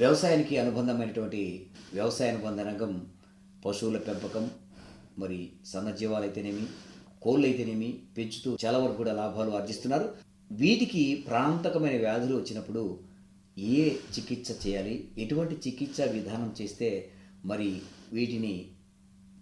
వ్యవసాయానికి అనుబంధమైనటువంటి వ్యవసాయ అనుబంధ రంగం పశువుల పెంపకం మరి సన్నజీవాలు అయితేనేమి కోళ్ళు అయితేనేమి పెంచుతూ చాలా వరకు కూడా లాభాలు ఆర్జిస్తున్నారు. వీటికి ప్రాణాంతకమైన వ్యాధులు వచ్చినప్పుడు ఏ చికిత్స చేయాలి? ఎటువంటి చికిత్స విధానం చేస్తే మరి వీటిని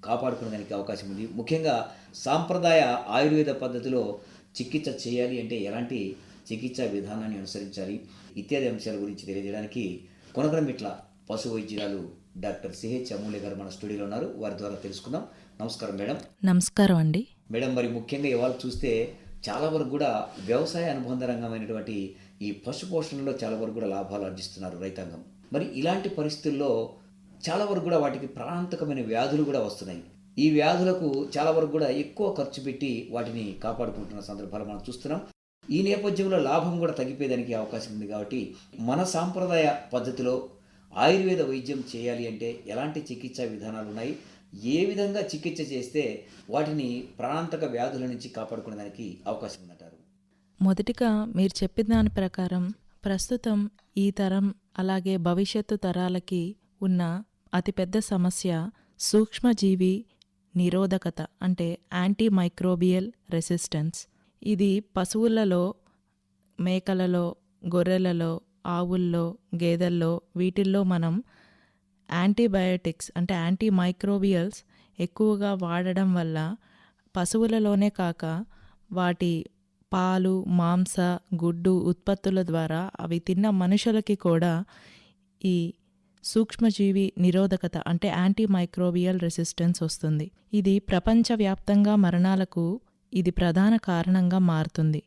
కాపాడుకునేదానికి అవకాశం ఉంది. ముఖ్యంగా సాంప్రదాయ ఆయుర్వేద పద్ధతిలో చికిత్స చేయాలి అంటే ఎలాంటి చికిత్సా విధానాన్ని అనుసరించాలి? ఇత్యాది అంశాల గురించి తెలియజేయడానికి కొనకరమిట్ల పశు వైద్యురాలు డాక్టర్ సిహెచ్ అమూల్య గారు మన స్టూడియోలో ఉన్నారు. వారి ద్వారా తెలుసుకుందాం. నమస్కారం మేడం. నమస్కారం అండి. మేడం మరి ముఖ్యంగా ఇవాళ చూస్తే చాలా వరకు కూడా వ్యవసాయ అనుబంధ రంగమైనటువంటి ఈ పశు పోషణలో చాలా వరకు కూడా లాభాలు ఆర్జిస్తున్నారు రైతాంగం. మరి ఇలాంటి పరిస్థితుల్లో చాలా వరకు కూడా వాటికి ప్రాణాంతకమైన వ్యాధులు కూడా వస్తున్నాయి. ఈ వ్యాధులకు చాలా వరకు కూడా ఎక్కువ ఖర్చు పెట్టి వాటిని కాపాడుకుంటున్న సందర్భాలు మనం చూస్తున్నాం. ఈ నేపథ్యంలో లాభం కూడా తగ్గిపోయేదానికి అవకాశం ఉంది కాబట్టి మన సాంప్రదాయ పద్ధతిలో ఆయుర్వేద వైద్యం చేయాలి అంటే ఎలాంటి చికిత్సా విధానాలు ఉన్నాయి? ఏ విధంగా చికిత్స చేస్తే వాటిని ప్రాణాంతక వ్యాధుల నుంచి కాపాడుకునేదానికి అవకాశం ఉందంటారు? మొదటిగా మీరు చెప్పిన దాని ప్రకారం ప్రస్తుతం ఈ తరం అలాగే భవిష్యత్తు తరాలకి ఉన్న అతిపెద్ద సమస్య సూక్ష్మజీవి నిరోధకత అంటే యాంటీ మైక్రోబియల్ రెసిస్టెన్స్. ఇది పశువులలో మేకలలో గొర్రెలలో ఆవుల్లో గేదెల్లో వీటిల్లో మనం యాంటీబయోటిక్స్ అంటే యాంటీ మైక్రోబియల్స్ ఎక్కువగా వాడడం వల్ల పశువులలోనే కాక వాటి పాలు మాంస గుడ్డు ఉత్పత్తుల ద్వారా అవి తిన్న మనుషులకి కూడా ఈ సూక్ష్మజీవి నిరోధకత అంటే యాంటీ మైక్రోబియల్ రెసిస్టెన్స్ వస్తుంది. ఇది ప్రపంచవ్యాప్తంగా మరణాలకు ఇది ప్రధాన కారణంగా మారుతుంది.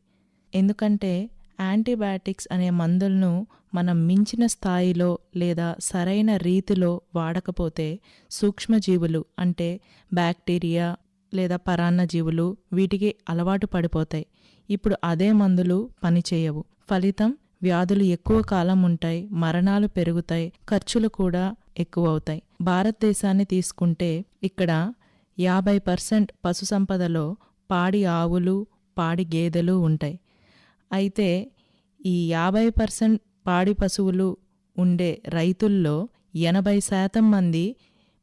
ఎందుకంటే యాంటీబయాటిక్స్ అనే మందులను మనం మించిన స్థాయిలో లేదా సరైన రీతిలో వాడకపోతే సూక్ష్మజీవులు అంటే బ్యాక్టీరియా లేదా పరాన్నజీవులు వీటికి అలవాటు పడిపోతాయి. ఇప్పుడు అదే మందులు పనిచేయవు. ఫలితం వ్యాధులు ఎక్కువ కాలం ఉంటాయి మరణాలు పెరుగుతాయి ఖర్చులు కూడా ఎక్కువ అవుతాయి భారతదేశాన్ని తీసుకుంటే ఇక్కడ యాభై పర్సెంట్ పశు సంపదలో పాడి ఆవులు పాడి గేదెలు ఉంటాయి. అయితే ఈ యాభై పర్సెంట్ పాడి పశువులు ఉండే రైతుల్లో ఎనభై శాతం మంది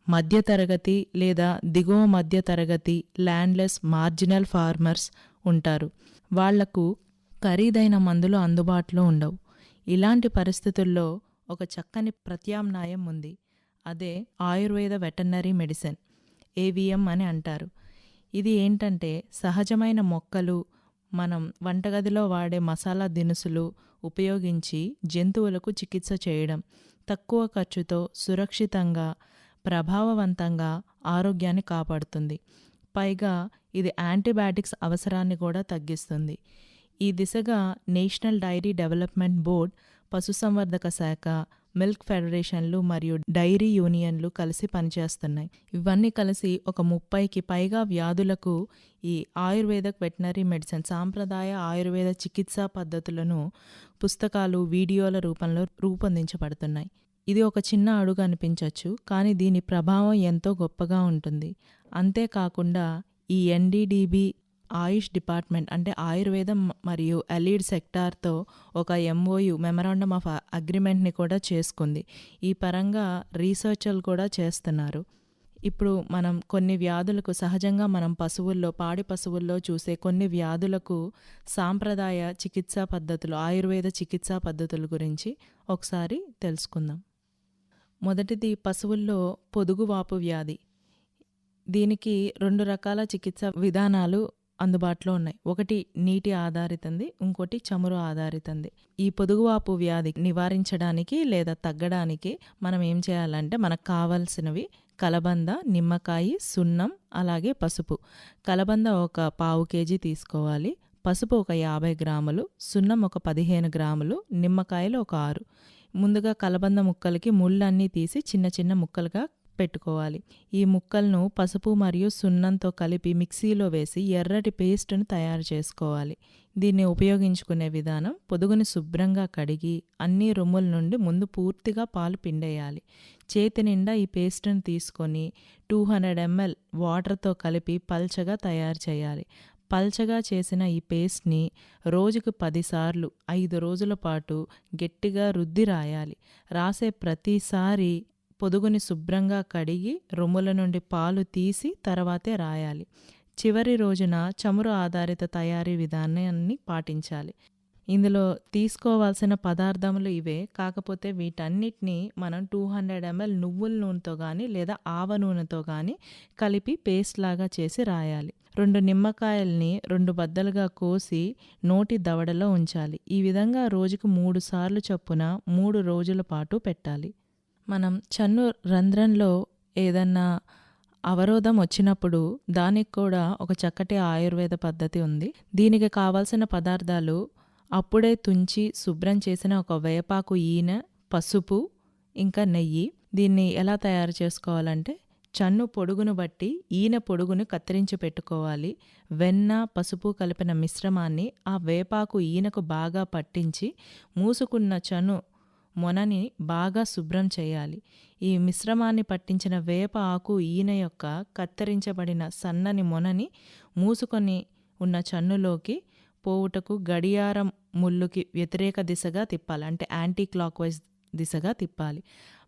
మధ్యతరగతి లేదా దిగువ మధ్యతరగతి ల్యాండ్లెస్ మార్జినల్ ఫార్మర్స్ ఉంటారు. వాళ్ళకు ఖరీదైన మందులు అందుబాటులో ఉండవు. ఇలాంటి పరిస్థితుల్లో ఒక చక్కని ప్రత్యామ్నాయం ఉంది. అదే ఆయుర్వేద వెటర్నరీ మెడిసిన్ ఏవిఎం అని అంటారు. ఇది ఏంటంటే సహజమైన మొక్కలు మనం వంటగదిలో వాడే మసాలా దినుసులు ఉపయోగించి జంతువులకు చికిత్స చేయడం తక్కువ ఖర్చుతో సురక్షితంగా ప్రభావవంతంగా ఆరోగ్యాన్ని కాపాడుతుంది. పైగా ఇది యాంటీబయాటిక్స్ అవసరాన్ని కూడా తగ్గిస్తుంది. ఈ దిశగా నేషనల్ డైరీ డెవలప్మెంట్ బోర్డ్ పశుసంవర్ధక శాఖ మిల్క్ ఫెడరేషన్లు మరియు డైరీ యూనియన్లు కలిసి పనిచేస్తున్నాయి. ఇవన్నీ కలిసి ఒక ముప్పైకి పైగా వ్యాధులకు ఈ ఆయుర్వేద వెటనరీ మెడిసిన్ సాంప్రదాయ ఆయుర్వేద చికిత్సా పద్ధతులను పుస్తకాలు వీడియోల రూపంలో రూపొందించబడుతున్నాయి. ఇది ఒక చిన్న అడుగు అనిపించవచ్చు కానీ దీని ప్రభావం ఎంతో గొప్పగా ఉంటుంది. అంతేకాకుండా ఈ ఎన్డీడీబీ ఆయుష్ డిపార్ట్మెంట్ అంటే ఆయుర్వేదం మరియు అలీడ్ సెక్టార్తో ఒక ఎంఓయు మెమరాండమ్ ఆఫ్ అగ్రిమెంట్ని కూడా చేసుకుంది. ఈ పరంగా రీసెర్చర్లు కూడా చేస్తున్నారు. ఇప్పుడు మనం కొన్ని వ్యాధులకు సహజంగా మనం పశువుల్లో పాడి పశువుల్లో చూసే కొన్ని వ్యాధులకు సాంప్రదాయ చికిత్సా పద్ధతులు ఆయుర్వేద చికిత్సా పద్ధతుల గురించి ఒకసారి తెలుసుకుందాం. మొదటిది పశువుల్లో పొదుగువాపు వ్యాధి. దీనికి రెండు రకాల చికిత్స విధానాలు అందుబాటులో ఉన్నాయి. ఒకటి నీటి ఆధారితంది ఇంకోటి చమురు ఆధారితంది. ఈ పొదుగువాపు వ్యాధి నివారించడానికి లేదా తగ్గడానికి మనం ఏం చేయాలంటే మనకు కావాల్సినవి కలబంద నిమ్మకాయ సున్నం అలాగే పసుపు. కలబంద ఒక పావు కేజీ తీసుకోవాలి. పసుపు ఒక యాభై గ్రాములు సున్నం ఒక పదిహేను గ్రాములు నిమ్మకాయలు ఒక ఆరు. ముందుగా కలబంద ముక్కలకి ముళ్ళన్నీ తీసి చిన్న చిన్న ముక్కలుగా పెట్టుకోవాలి. ఈ ముక్కలను పసుపు మరియు సున్నంతో కలిపి మిక్సీలో వేసి ఎర్రటి పేస్ట్ను తయారు చేసుకోవాలి. దీన్ని ఉపయోగించుకునే విధానం పొదుగుని శుభ్రంగా కడిగి అన్ని రొమ్ముల నుండి ముందు పూర్తిగా పాలు పిండేయాలి. చేతి నిండా ఈ పేస్ట్ను తీసుకొని టూ హండ్రెడ్ ఎంఎల్ వాటర్తో కలిపి పల్చగా తయారు చేయాలి. పల్చగా చేసిన ఈ పేస్ట్ని రోజుకు పదిసార్లు ఐదు రోజుల పాటు గట్టిగా రుద్ది రాయాలి. రాసే ప్రతిసారి పొదుగుని శుభ్రంగా కడిగి రొమ్ముల నుండి పాలు తీసి తర్వాతే రాయాలి. చివరి రోజున చమురు ఆధారిత తయారీ విధానాన్ని పాటించాలి. ఇందులో తీసుకోవాల్సిన పదార్థములు ఇవే. కాకపోతే వీటన్నిటిని మనం టూ హండ్రెడ్ ఎంఎల్ నువ్వుల నూనెతో కానీ లేదా ఆవ నూనెతో కానీ కలిపి పేస్ట్ లాగా చేసి రాయాలి. రెండు నిమ్మకాయల్ని రెండు బద్దలుగా కోసి నోటి దవడలో ఉంచాలి. ఈ విధంగా రోజుకు మూడు సార్లు చొప్పున మూడు రోజుల పాటు పెట్టాలి. మనం చన్ను రంధ్రంలో ఏదన్నా అవరోధం వచ్చినప్పుడు దానికి కూడా ఒక చక్కటి ఆయుర్వేద పద్ధతి ఉంది. దీనికి కావాల్సిన పదార్థాలు అప్పుడే తుంచి శుభ్రం చేసిన ఒక వేపాకు ఈనె పసుపు ఇంకా నెయ్యి. దీన్ని ఎలా తయారు చేసుకోవాలంటే చన్ను పొడుగును బట్టి ఈన పొడుగును కత్తిరించి పెట్టుకోవాలి. వెన్న పసుపు కలిపిన మిశ్రమాన్ని ఆ వేపాకు ఈనకు బాగా పట్టించి మూసుకున్న చను మొనని బాగా శుభ్రం చేయాలి. ఈ మిశ్రమాన్ని పట్టించిన వేప ఆకు ఈన యొక్క కత్తిరించబడిన సన్నని మొనని మూసుకొని ఉన్న చన్నులోకి పోవుటకు గడియారం ముళ్ళుకి వ్యతిరేక దిశగా తిప్పాలి. అంటే యాంటీ క్లాక్ వైజ్ దిశగా తిప్పాలి.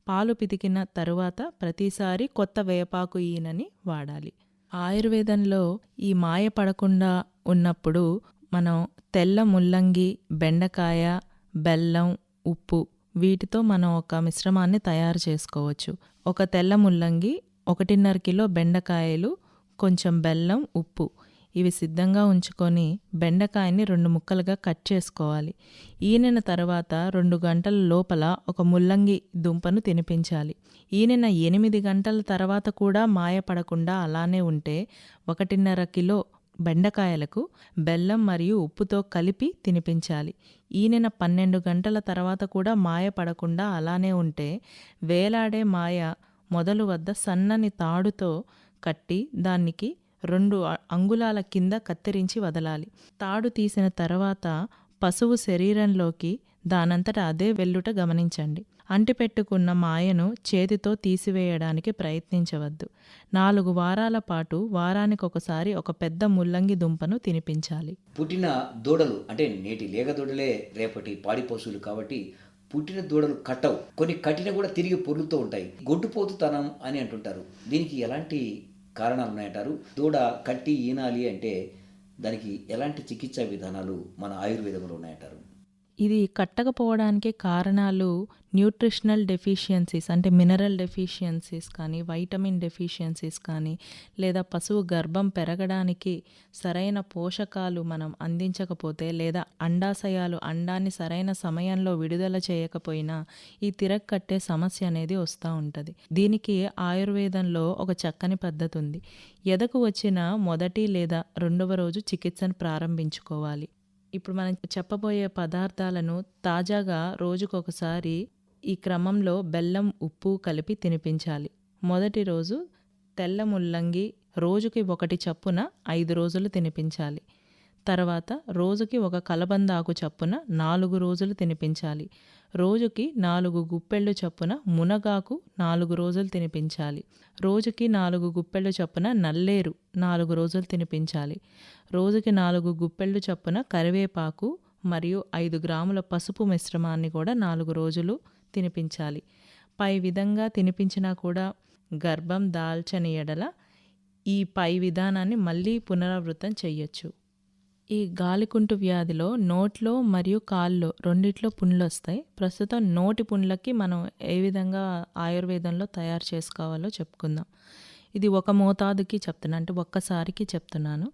పాలు పితికిన తరువాత ప్రతిసారి కొత్త వేపాకు ఈనని వాడాలి. ఆయుర్వేదంలో ఈ మాయ పడకుండా ఉన్నప్పుడు మనం తెల్ల ముల్లంగి బెండకాయ బెల్లం ఉప్పు వీటితో మనం ఒక మిశ్రమాన్ని తయారు చేసుకోవచ్చు. ఒక తెల్ల ముల్లంగి ఒకటిన్నర కిలో బెండకాయలు కొంచెం బెల్లం ఉప్పు. ఇవి సిద్ధంగా ఉంచుకొని బెండకాయని రెండు ముక్కలుగా కట్ చేసుకోవాలి. ఈనిన తర్వాత రెండు గంటల లోపల ఒక ముల్లంగి దుంపను తినిపించాలి. ఈనిన ఎనిమిది గంటల తర్వాత కూడా మాయపడకుండా అలానే ఉంటే ఒకటిన్నర కిలో బెండకాయలకు బెల్లం మరియు ఉప్పుతో కలిపి తినిపించాలి. ఈనిన పన్నెండు గంటల తర్వాత కూడా మాయ పడకుండా అలానే ఉంటే వేలాడే మాయ మొదలు వద్ద సన్నని తాడుతో కట్టి దానికి రెండు అంగుళాల కింద కత్తిరించి వదలాలి. తాడు తీసిన తర్వాత పశువు శరీరంలోకి దానంతట అదే వెల్లుట గమనించండి. అంటిపెట్టుకున్న మాయను చేతితో తీసివేయడానికి ప్రయత్నించవద్దు. నాలుగు వారాల పాటు వారానికి ఒకసారి ఒక పెద్ద ముల్లంగి దుంపను తినిపించాలి. పుట్టిన దూడలు అంటే నేటి లేగ దూడలే రేపటి పాడి పశువులు కాబట్టి పుట్టిన దూడలు కట్టవు. కొన్ని కట్టిన కూడా తిరిగి పొర్లుతూ ఉంటాయి. గొడ్డుపోతుతనం అని అంటుంటారు. దీనికి ఎలాంటి కారణాలు ఉన్నాయంటారు? దూడ కట్టి ఈనాలి అంటే దానికి ఎలాంటి చికిత్సా విధానాలు మన ఆయుర్వేదంలో ఉన్నాయంటారు? ఇది కట్టకపోవడానికి కారణాలు న్యూట్రిషనల్ డెఫిషియన్సీస్ అంటే మినరల్ డెఫిషియన్సీస్ కానీ వైటమిన్ డెఫిషియన్సీస్ కానీ లేదా పశువు గర్భం పెరగడానికి సరైన పోషకాలు మనం అందించకపోతే లేదా అండాశయాలు అండాన్ని సరైన సమయంలో విడుదల చేయకపోయినా ఈ తిరగ కట్టే సమస్య అనేది వస్తూ ఉంటుంది. దీనికి ఆయుర్వేదంలో ఒక చక్కని పద్ధతి ఉంది ఎదకు వచ్చిన మొదటి లేదా రెండవ రోజు చికిత్సను ప్రారంభించుకోవాలి. ఇప్పుడు మనం చెప్పబోయే పదార్థాలను తాజాగా రోజుకొకసారి ఈ క్రమంలో బెల్లం ఉప్పు కలిపి తినిపించాలి. మొదటి రోజు తెల్ల ముల్లంగి రోజుకి ఒకటి చప్పున ఐదు రోజులు తినిపించాలి. తర్వాత రోజుకి ఒక కలబందాకు చప్పున నాలుగు రోజులు తినిపించాలి. రోజుకి నాలుగు గుప్పెళ్ళు చప్పున మునగాకు నాలుగు రోజులు తినిపించాలి. రోజుకి నాలుగు గుప్పెళ్ళు చప్పున నల్లేరు నాలుగు రోజులు తినిపించాలి. రోజుకి నాలుగు గుప్పెళ్ళు చప్పున కరివేపాకు మరియు ఐదు గ్రాముల పసుపు మిశ్రమాన్ని కూడా నాలుగు రోజులు తినిపించాలి. పై విధంగా తినిపించినా కూడా గర్భం దాల్చని ఎడల ఈ పై విధానాన్ని మళ్ళీ పునరావృతం చేయొచ్చు. ఈ గాలికుంటు వ్యాధిలో నోట్లో మరియు కాల్లో రెండిట్లో పుండ్లు వస్తాయి. ప్రస్తుతం నోటి పుండ్లకి మనం ఏ విధంగా ఆయుర్వేదంలో తయారు చేసుకోవాలో చెప్పుకుందాం. ఇది ఒక మోతాదుకి చెప్తున్నా అంటే ఒక్కసారికి చెప్తున్నాను.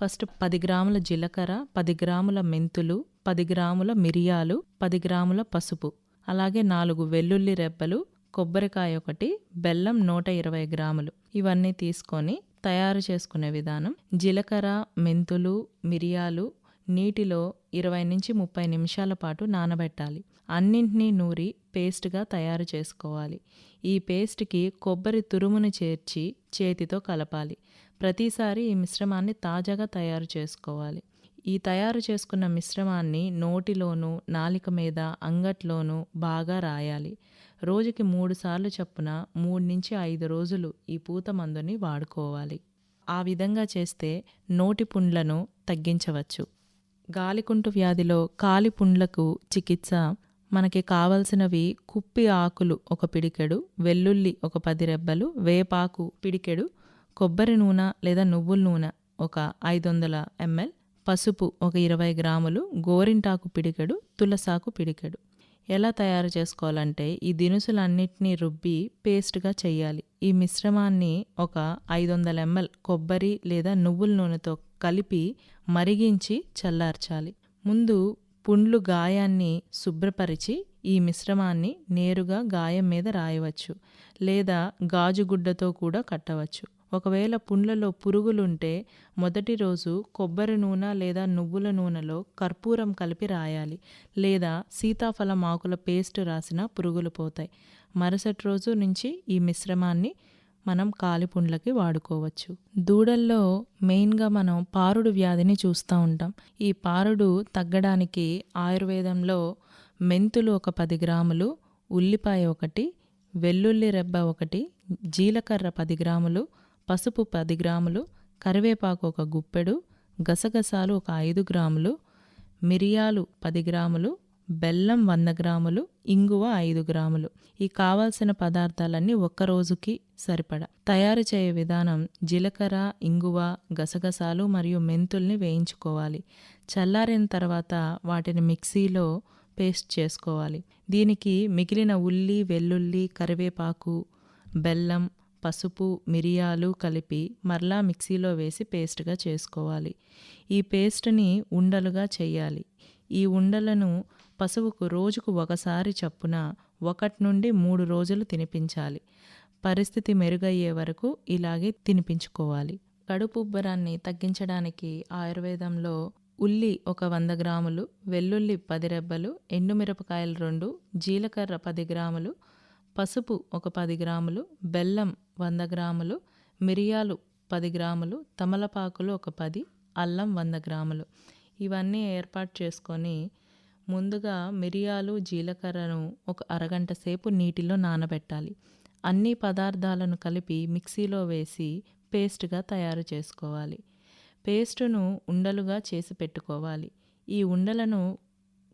ఫస్ట్ పది గ్రాముల జీలకర్ర పది గ్రాముల మెంతులు పది గ్రాముల మిరియాలు పది గ్రాముల పసుపు అలాగే నాలుగు వెల్లుల్లి రెబ్బలు కొబ్బరికాయ ఒకటి బెల్లం నూట ఇరవై గ్రాములు. ఇవన్నీ తీసుకొని తయారు చేసుకునే విధానం జీలకర్ర మెంతులు మిరియాలు నీటిలో ఇరవై నుంచి ముప్పై నిమిషాల పాటు నానబెట్టాలి. అన్నింటినీ నూరి పేస్ట్గా తయారు చేసుకోవాలి. ఈ పేస్ట్కి కొబ్బరి తురుమును చేర్చి చేతితో కలపాలి. ప్రతిసారి ఈ మిశ్రమాన్ని తాజాగా తయారు చేసుకోవాలి. ఈ తయారు చేసుకున్న మిశ్రమాన్ని నోటిలోనూ నాలిక మీద అంగట్లోనూ బాగా రాయాలి. రోజుకి మూడు సార్లు చొప్పున మూడు నుంచి ఐదు రోజులు ఈ పూత మందుని వాడుకోవాలి. ఆ విధంగా చేస్తే నోటి పుండ్లను తగ్గించవచ్చు. గాలికుంటు వ్యాధిలో కాలి పుండ్లకు చికిత్స మనకి కావలసినవి కుప్పి ఆకులు ఒక పిడికెడు వెల్లుల్లి ఒక పది రెబ్బలు వేపాకు పిడికెడు కొబ్బరి నూనె లేదా నువ్వుల నూనె ఒక ఐదు వందల ఎంఎల్ పసుపు ఒక ఇరవై గ్రాములు గోరింటాకు పిడికెడు తులసాకు పిడికెడు. ఎలా తయారు చేసుకోవాలంటే ఈ దినుసులన్నిటినీ రుబ్బి పేస్ట్గా చేయాలి. ఈ మిశ్రమాన్ని ఒక ఐదు వందల ఎంఎల్ కొబ్బరి లేదా నువ్వుల నూనెతో కలిపి మరిగించి చల్లార్చాలి. ముందు పుండ్లు గాయాన్ని శుభ్రపరిచి ఈ మిశ్రమాన్ని నేరుగా గాయం మీద రాయవచ్చు లేదా గాజుగుడ్డతో కూడా కట్టవచ్చు. ఒకవేళ పుండ్లలో పురుగులుంటే మొదటి రోజు కొబ్బరి నూనె లేదా నువ్వుల నూనెలో కర్పూరం కలిపి రాయాలి లేదా సీతాఫలం ఆకుల పేస్ట్ రాసిన పురుగులు పోతాయి. మరుసటి రోజు నుంచి ఈ మిశ్రమాన్ని మనం కాలిపుండ్లకి వాడుకోవచ్చు. దూడల్లో మెయిన్గా మనం పారుడు వ్యాధిని చూస్తూ ఉంటాం. ఈ పారుడు తగ్గడానికి ఆయుర్వేదంలో మెంతులు ఒక పది గ్రాములు ఉల్లిపాయ ఒకటి వెల్లుల్లి రెబ్బ ఒకటి జీలకర్ర పది గ్రాములు పసుపు పది గ్రాములు కరివేపాకు ఒక గుప్పెడు గసగసాలు ఒక ఐదు గ్రాములు మిరియాలు పది గ్రాములు బెల్లం వంద గ్రాములు ఇంగువ ఐదు గ్రాములు. ఈ కావాల్సిన పదార్థాలన్నీ ఒక్క రోజుకి సరిపడా. తయారు చేయే విధానం జీలకర్ర ఇంగువ గసగసాలు మరియు మెంతుల్ని వేయించుకోవాలి. చల్లారిన తర్వాత వాటిని మిక్సీలో పేస్ట్ చేసుకోవాలి. దీనికి మిగిలిన ఉల్లి వెల్లుల్లి కరివేపాకు బెల్లం పసుపు మిరియాలు కలిపి మరలా మిక్సీలో వేసి పేస్ట్గా చేసుకోవాలి. ఈ పేస్ట్ని ఉండలుగా చేయాలి. ఈ ఉండలను పశువుకు రోజుకు ఒకసారి చప్పున ఒకటి నుండి మూడు రోజులు తినిపించాలి. పరిస్థితి మెరుగయ్యే వరకు ఇలాగే తినిపించుకోవాలి. కడుపు ఉబ్బరాన్ని తగ్గించడానికి ఆయుర్వేదంలో ఉల్లి ఒక వంద గ్రాములు వెల్లుల్లి పది రెబ్బలు ఎండుమిరపకాయలు రెండు జీలకర్ర పది గ్రాములు పసుపు ఒక పది గ్రాములు బెల్లం వంద గ్రాములు మిరియాలు పది గ్రాములు తమలపాకులు ఒక పది అల్లం వంద గ్రాములు. ఇవన్నీ ఏర్పాటు చేసుకొని ముందుగా మిరియాలు జీలకర్రను ఒక అరగంట సేపు నీటిలో నానబెట్టాలి. అన్ని పదార్థాలను కలిపి మిక్సీలో వేసి పేస్ట్గా తయారు చేసుకోవాలి. పేస్టును ఉండలుగా చేసి పెట్టుకోవాలి. ఈ ఉండలను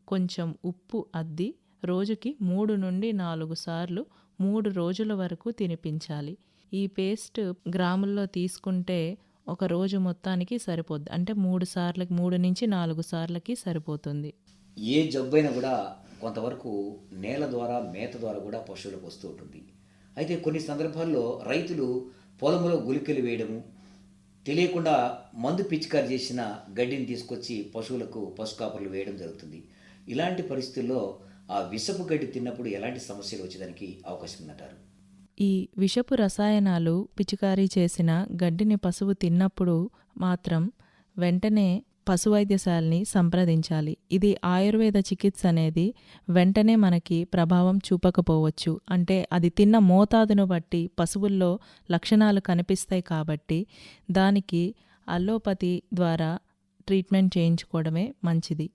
కొంచెం ఉప్పు అద్ది రోజుకి మూడు నుండి నాలుగు సార్లు మూడు రోజుల వరకు తినిపించాలి. ఈ పేస్ట్ గ్రాముల్లో తీసుకుంటే ఒక రోజు మొత్తానికి సరిపోద్ది. అంటే మూడు సార్లకి మూడు నుంచి నాలుగు సార్లకి సరిపోతుంది. ఏ జబ్బైనా కూడా కొంతవరకు నేల ద్వారా మేత ద్వారా కూడా పశువులకు వస్తూ ఉంటుంది. అయితే కొన్ని సందర్భాల్లో రైతులు పొలంలో గులికలు వేయడము తెలియకుండా మందు పిచికారి చేసిన గడ్డిని తీసుకొచ్చి పశువులకు పశుకాపర్లు వేయడం జరుగుతుంది. ఇలాంటి పరిస్థితుల్లో ఆ విషపు గడ్డి తిన్నప్పుడు ఎలాంటి సమస్యలు వచ్చేదానికి అవకాశం ఉందంటారు? ఈ విషపు రసాయనాలు పిచికారీ చేసిన గడ్డిని పశువు తిన్నప్పుడు మాత్రం వెంటనే పశు వైద్యశాలని సంప్రదించాలి. ఇది ఆయుర్వేద చికిత్స అనేది వెంటనే మనకి ప్రభావం చూపకపోవచ్చు. అంటే అది తిన్న మోతాదును బట్టి పశువుల్లో లక్షణాలు కనిపిస్తాయి కాబట్టి దానికి అల్లోపతి ద్వారా ట్రీట్మెంట్ చేయించుకోవడమే మంచిది.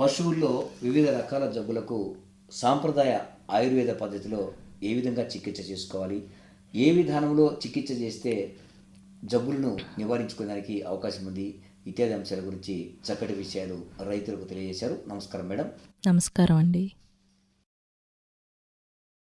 పశువుల్లో వివిధ రకాల జబ్బులకు సాంప్రదాయ ఆయుర్వేద పద్ధతిలో ఏ విధంగా చికిత్స చేసుకోవాలి? ఏ విధానంలో చికిత్స చేస్తే జబ్బులను నివారించుకోవడానికి అవకాశం ఉంది? ఇత్యాది అంశాల గురించి చక్కటి విషయాలు రైతులకు తెలియజేశారు. నమస్కారం మేడం. నమస్కారం అండి.